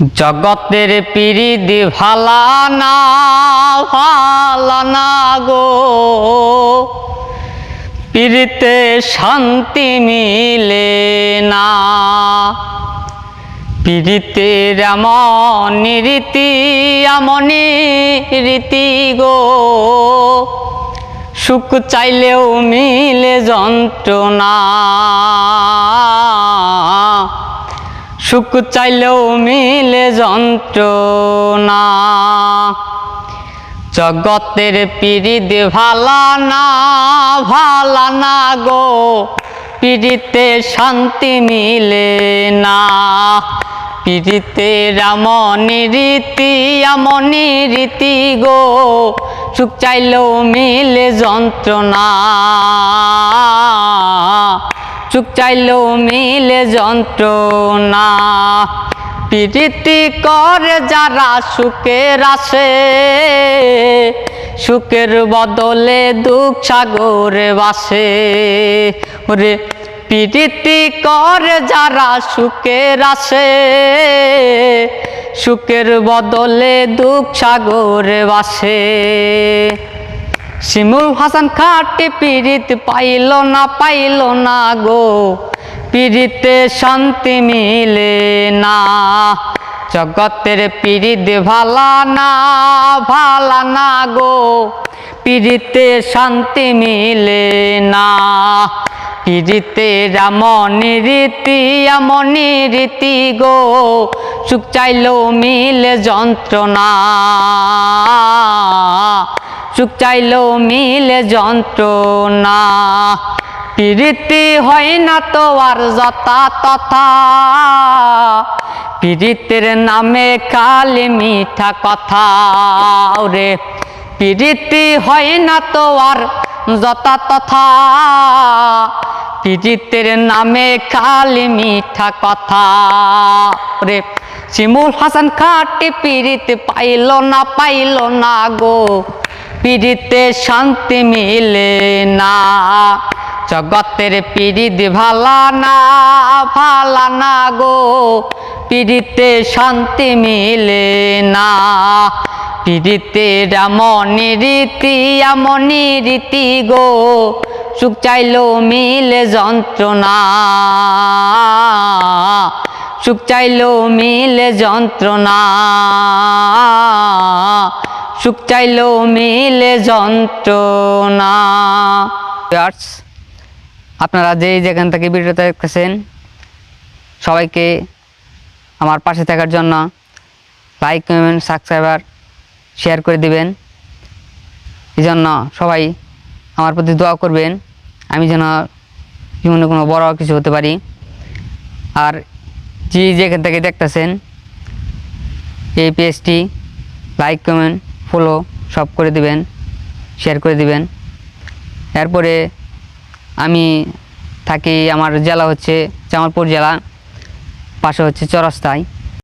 জগতের পিরিদি ভালা না, ভালা গো। পিরিতে শান্তি মিলে না। পিরিতের এমন রীতি এমন রীতি গো। সুখ চাইলেও মিলে যন্ত্রণা। সুখ চাইলেও মিলে যন্ত্রণা। জগতের পিরিত ভালা না ভালা না গো, পিড়িতে শান্তি মিলে না। পিড়িতে রামনি রীতি আমনি রীতি গো, সুখ চাইলেও মিলে যন্ত্রণা। সুখ চাইলেও মিলে যন্ত্রণা। প্রীতি করে যারা সুখের আসে, সুখের বদলে দুঃখ সাগরে বাসে। ওরে, প্রীতি করে যারা সুখের আসে, সুখের বদলে দুঃখ সাগরে বাসে। শিমুল হাসান খাটে পিরিত পাইল না পাইল না গো। পিরিতে শান্তি মিলে না। জগতের পিরিত ভালা না ভালা না গো। পিরিতে শান্তি মিলে না। পিরিতে রামনি রীতি আমনি রীতি গো। সুখ চাইলেও মিলে যন্ত্রণা। সুখ চাইলেও মিলে যন্ত্রণা। প্রীতি হয় না তো আর যথা তথা। প্রীতির নামে কালি মিঠা কথা। রে প্রীতি হয় না তো আর যথা তথা। প্রীতির নামে কালি মিঠা কথা। রে শিমুল হাসান খাটি পিড়িত পাইল না পাইল না গো। পিড়িতে শান্তি মিলে না। জগতের পিড়িত ভালা না ভালা না গো। পিড়িতে শান্তি মিলে না। পিড়িতে রামনি রীতি আমনি রীতি গো। সুখ চাইলেও মিলে যন্ত্রণা। সুখ চাইলেও মিলে যন্ত্রণা। সুখ চাইলেও মিলে যন্ত্রণা। আপনারা যেই যেখান থেকে ভিডিওটা দেখতেছেন, সবাইকে আমার পাশে থাকার জন্য লাইক কমেন্ট সাবস্ক্রাইবার শেয়ার করে দিবেন। এই জন্য সবাই আমার প্রতি দোয়া করবেন, আমি যেন জীবনে কোনো বড় কিছু হতে পারি। আর যে যেখান থেকে দেখতেছেন, এই পেজটি লাইক কমেন্ট ফলো সব করে দিবেন শেয়ার করে দিবেন। এরপরে আমি থাকি, আমার জেলা হচ্ছে জামালপুর জেলা, পাশে হচ্ছে চরস্তায়।